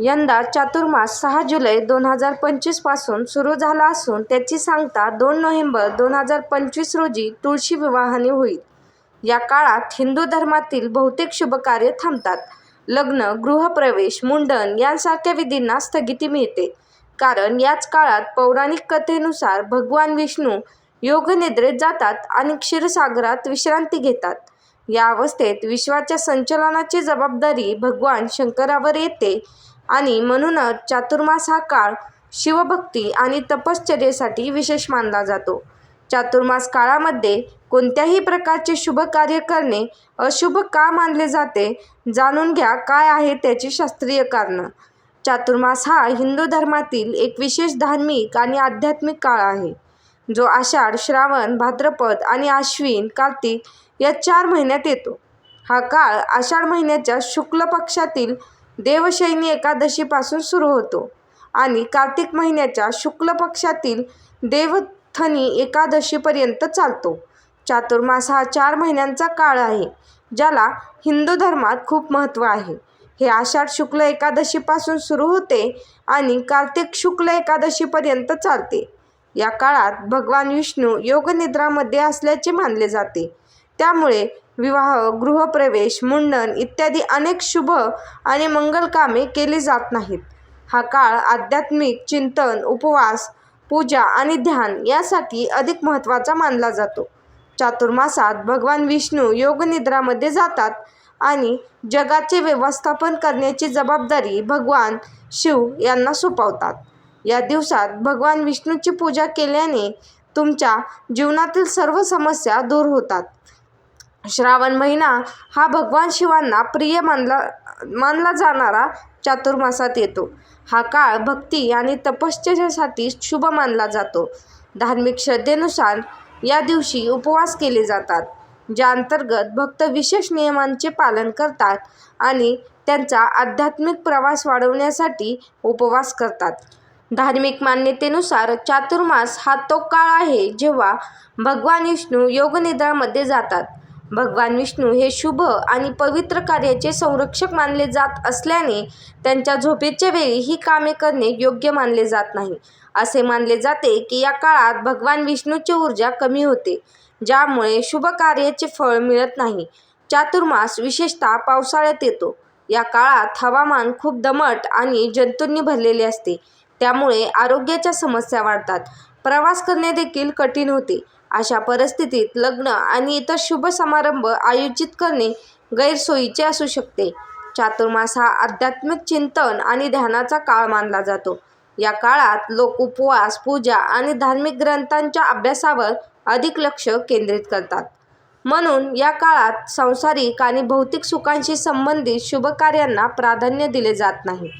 यंदा चातुर्मास सहा जुलै दोन हजार पंचवीसपासून सुरू झाला असून त्याची सांगता दोन नोव्हेंबर दोन हजार पंचवीस रोजी तुळशी विवाहाने होईल. या काळात हिंदू धर्मातील बहुतेक शुभकार्य थांबतात. लग्न, गृहप्रवेश, मुंडन यांसारख्या विधींना स्थगिती मिळते. कारण याच काळात पौराणिक कथेनुसार भगवान विष्णू योगनिद्रेत जातात आणि क्षीरसागरात विश्रांती घेतात. या अवस्थेत विश्वाच्या संचलनाची जबाबदारी भगवान शंकरावर येते आणि म्हणूनच चातुर्मास हा काळ शिवभक्ती आणि तपश्चर्येसाठी विशेष मानला जातो. चातुर्मास काळामध्ये कोणत्याही प्रकारचे शुभ कार्य करणे अशुभ का मानले जाते जाणून घ्या काय आहे त्याची शास्त्रीय कारणं. चातुर्मास हा हिंदू धर्मातील एक विशेष धार्मिक आणि आध्यात्मिक काळ आहे, जो आषाढ, श्रावण, भाद्रपद आणि आश्विन, कार्तिक या चार महिन्यात येतो. हा काळ आषाढ महिन्याच्या शुक्ल पक्षातील देवशयनी एकादशीपासून सुरू होतो आणि कार्तिक महिन्याच्या शुक्ल पक्षातील देवथनी एकादशीपर्यंत चालतो. चातुर्मास हा चार महिन्यांचा काळ आहे, ज्याला हिंदू धर्मात खूप महत्त्व आहे. हे आषाढ शुक्ल एकादशीपासून सुरू होते आणि कार्तिक शुक्ल एकादशीपर्यंत चालते. या काळात भगवान विष्णू योगनिद्रामध्ये असल्याचे मानले जाते. त्यामुळे विवाह, गृहप्रवेश, मुंडन इत्यादी अनेक शुभ आणि मंगल कामे केली जात नाहीत. हा काळ आध्यात्मिक चिंतन, उपवास, पूजा आणि ध्यान यासाठी अधिक महत्त्वाचा मानला जातो. चातुर्मासात भगवान विष्णू योगनिद्रामध्ये जातात आणि जगाचे व्यवस्थापन करण्याची जबाबदारी भगवान शिव यांना सोपवतात. या दिवसात भगवान विष्णूची पूजा केल्याने तुमच्या जीवनातील सर्व समस्या दूर होतात. श्रावण महिना हा भगवान शिवांना प्रिय मानला मानला जाणारा चातुर्मासात येतो. हा काळ भक्ती आणि तपश्चर्यासाठी शुभ मानला जातो. धार्मिक श्रद्धेनुसार या दिवशी उपवास केले जातात, ज्या अंतर्गत भक्त विशेष नियमांचे पालन करतात आणि त्यांचा आध्यात्मिक प्रवास वाढवण्यासाठी उपवास करतात. धार्मिक मान्यतेनुसार चातुर्मास हा तो काळ आहे जेव्हा भगवान विष्णू योगनिद्रामध्ये जातात. भगवान विष्णू हे शुभ आणि पवित्र कार्याचे संरक्षक मानले जात असल्याने त्यांच्या झोपेच्या वेळी ही कामे करणे योग्य मानले जात नाही. असे मानले जाते की या काळात भगवान विष्णूची ऊर्जा कमी होते, ज्यामुळे शुभ कार्याचे फळ मिळत नाही. चातुर्मास विशेषतः पावसाळ्यात येतो. या काळात हवामान खूप दमट आणि जंतूंनी भरलेले असते, त्यामुळे आरोग्याच्या समस्या वाढतात. प्रवास करणे देखील कठीण होते. अशा परिस्थितीत लग्न आणि इतर शुभ समारंभ आयोजित करणे गैरसोयीचे असू शकते. चातुर्मास हा आध्यात्मिक चिंतन आणि ध्यानाचा काळ मानला जातो. या काळात लोक उपवास, पूजा आणि धार्मिक ग्रंथांच्या अभ्यासावर अधिक लक्ष केंद्रित करतात. म्हणून या काळात सांसारिक आणि भौतिक सुखांशी संबंधित शुभकार्यांना प्राधान्य दिले जात नाही.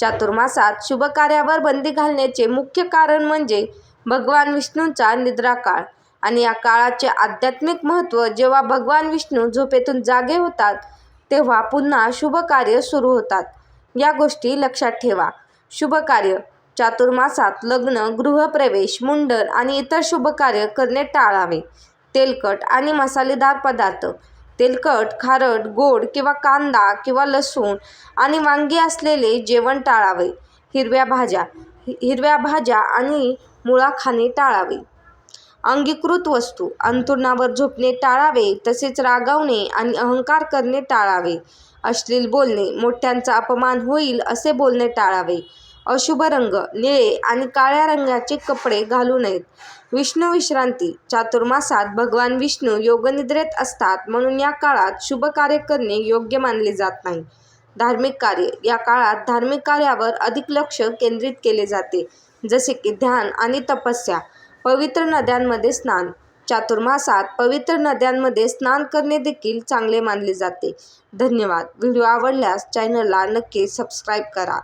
चातुर्मासात शुभकार्यावर बंदी घालण्याचे मुख्य कारण म्हणजे भगवान विष्णूंचा निद्राकाळ आणि या काळाचे आध्यात्मिक महत्त्व. जेव्हा भगवान विष्णू झोपेतून जागे होतात, तेव्हा पुन्हा शुभ कार्य सुरू होतात. या गोष्टी लक्षात ठेवा. शुभकार्य चातुर्मासात लग्न, गृहप्रवेश, मुंडन आणि इतर शुभकार्य करणे टाळावे. तेलकट आणि मसालेदार पदार्थ तेलकट, खारट, गोड किंवा कांदा किंवा लसूण आणि वांगी असलेले जेवण टाळावे. हिरव्या भाज्या हिरव्या भाज्या आणि मुळा खाणे टाळावे. अंगीकृत वस्तू अंथरुणावर झोपणे टाळावे तसेच रागावणे आणि अहंकार करणे टाळावे. अश्लील बोलणे, मोठ्यांचा अपमान होईल असे बोलणे टाळावे. अशुभ रंग निळे आणि काळ्या रंगाचे कपडे घालू नयेत. विष्णू विश्रांती चातुर्मासात भगवान विष्णू योगनिद्रेत असतात म्हणून या काळात शुभ कार्य करणे योग्य मानले जात नाही. धार्मिक कार्य या काळात धार्मिक कार्यावर अधिक लक्ष केंद्रित केले जाते, जसे की ध्यान आणि तपस्या. पवित्र नद्यांमध्ये स्नान चातुर्मासात पवित्र नद्यांमध्ये स्नान करणे देखील चांगले मानले जाते. धन्यवाद. व्हिडिओ आवडल्यास चॅनलला नक्की सबस्क्राईब करा.